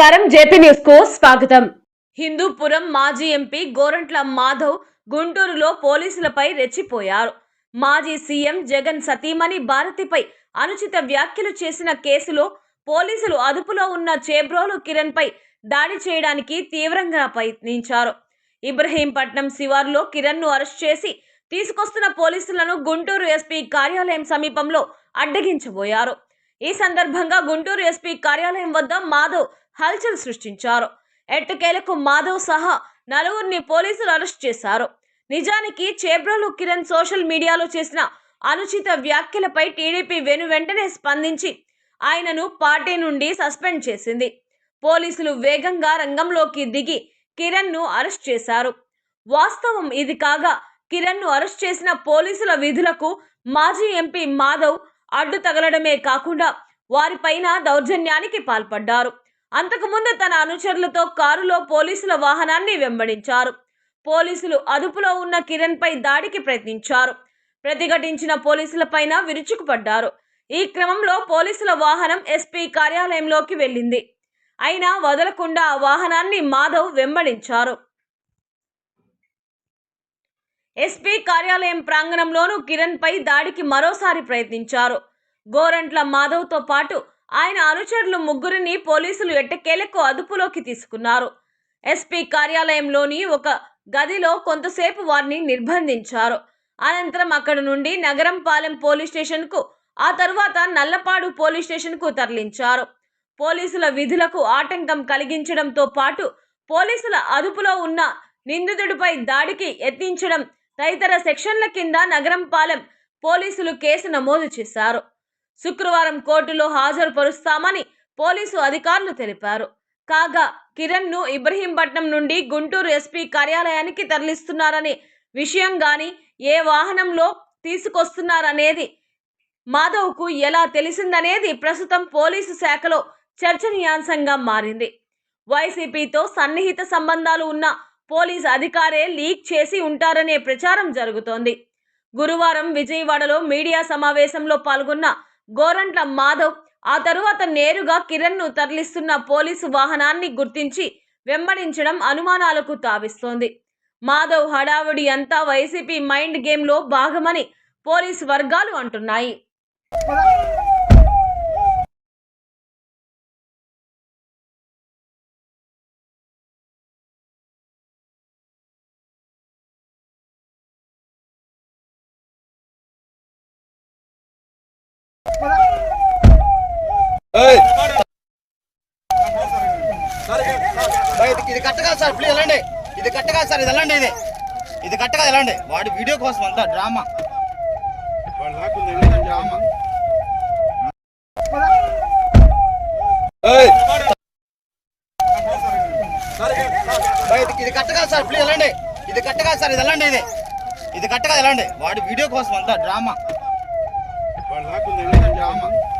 నమస్కారం. జేపీ న్యూస్కు స్వాగతం. హిందూపురం మాజీ ఎంపీ గోరంట్ల మాధవ్ గుంటూరులో పోలీసులపై రెచ్చిపోయారు. మాజీ సీఎం జగన్ సతీమణి భారతిపై అనుచిత వ్యాఖ్యలు చేసిన కేసులో పోలీసులు అదుపులో ఉన్న చేబ్రోలు కిరణ్ పై దాడి చేయడానికి తీవ్రంగా ప్రయత్నించారు. ఇబ్రహీంపట్నం శివార్లో కిరణ్ను అరెస్ట్ చేసి తీసుకొస్తున్న పోలీసులను గుంటూరు ఎస్పీ కార్యాలయం సమీపంలో అడ్డగించబోయారు. ఈ సందర్భంగా గుంటూరు ఎస్పీ కార్యాలయం వద్ద మాధవ్ హల్చల్ సృష్టించారు. ఎట్టకేలకు మాధవ్ సహా నలుగురిని పోలీసులు అరెస్ట్ చేశారు. నిజానికి చేబ్రోలు కిరణ్ సోషల్ మీడియాలో చేసిన అనుచిత వ్యాఖ్యలపై టీడీపీ వెను వెంటనే స్పందించి ఆయనను పార్టీ నుండి సస్పెండ్ చేసింది. పోలీసులు వేగంగా రంగంలోకి దిగి కిరణ్ను అరెస్ట్ చేశారు. వాస్తవం ఇది కాగా కిరణ్ను అరెస్ట్ చేసిన పోలీసుల విధులకు మాజీ ఎంపీ మాధవ్ అడ్డు తగలడమే కాకుండా వారిపైన దౌర్జన్యానికి పాల్పడ్డారు. అంతకుముందు తన అనుచరులతో కారులో పోలీసుల వాహనాన్ని వెంబడించారు. పోలీసులు అదుపులో ఉన్న కిరణ్పై దాడికి ప్రయత్నించారు. ప్రతిఘటించిన పోలీసులపైన విరుచుకుపడ్డారు. ఈ క్రమంలో పోలీసుల వాహనం ఎస్పీ కార్యాలయంలోకి వెళ్ళింది. అయినా వదలకుండా ఆ వాహనాన్ని మాధవ్ వెంబడించారు. ఎస్పీ కార్యాలయం ప్రాంగణంలోనూ కిరణ్ పై దాడికి మరోసారి ప్రయత్నించారు. గోరంట్ల మాధవ్తో పాటు ఆయన అనుచరులు ముగ్గురిని పోలీసులు ఎట్టకేలకు అదుపులోకి తీసుకున్నారు. ఎస్పీ కార్యాలయంలోని ఒక గదిలో కొంతసేపు వారిని నిర్బంధించారు. అనంతరం అక్కడ నుండి నగరంపాలెం పోలీస్ స్టేషన్కు ఆ తరువాత నల్లపాడు పోలీస్ స్టేషన్కు తరలించారు. పోలీసుల విధులకు ఆటంకం కలిగించడంతో పాటు పోలీసుల అదుపులో ఉన్న నిందితుడిపై దాడికి యత్నించడం తదితర సెక్షన్ల కింద నగరంపాలెం పోలీసులు కేసు నమోదు చేశారు. శుక్రవారం కోర్టులో హాజరుపరుస్తామని పోలీసు అధికారులు తెలిపారు. కాగా కిరణ్ను ఇబ్రహీంపట్నం నుండి గుంటూరు ఎస్పీ కార్యాలయానికి తరలిస్తున్నారనే విషయం గాని ఏ వాహనంలో తీసుకొస్తున్నారనేది మాధవ్కు ఎలా తెలిసిందనేది ప్రస్తుతం పోలీసు శాఖలో చర్చనీయాంశంగా మారింది. వైసీపీతో సన్నిహిత సంబంధాలు ఉన్న పోలీస్ అధికారే లీక్ చేసి ఉంటారనే ప్రచారం జరుగుతోంది. గురువారం విజయవాడలో మీడియా సమావేశంలో పాల్గొన్న గోరంట్ల మాధవ్ ఆ తరువాత నేరుగా కిరణ్ను తరలిస్తున్న పోలీసు వాహనాన్ని గుర్తించి వెంబడించడం అనుమానాలకు తావిస్తోంది. మాధవ్ హడావుడి అంతా వైసీపీ మైండ్ గేమ్లో భాగమని పోలీసు వర్గాలు అంటున్నాయి. ఇది- కట్టగా సార్. ప్లీజ్ వెళ్ళండి. ఇది కట్టగా సార్. ఇది వెళ్ళండి ఇది. ఇది కట్టగా వెళ్ళండి. వాడి వీడియో కోసం అంతా డ్రామా. డ్రామా? ఇది కట్టగా సార్. ప్లీజ్ వెళ్ళండి. ఇది కట్టగా సార్. ఇది వెళ్ళండి ఇది. ఇది కట్టగా వెళ్ళండి. వాడి వీడియో కోసం అంతా డ్రామా. డ్రామా?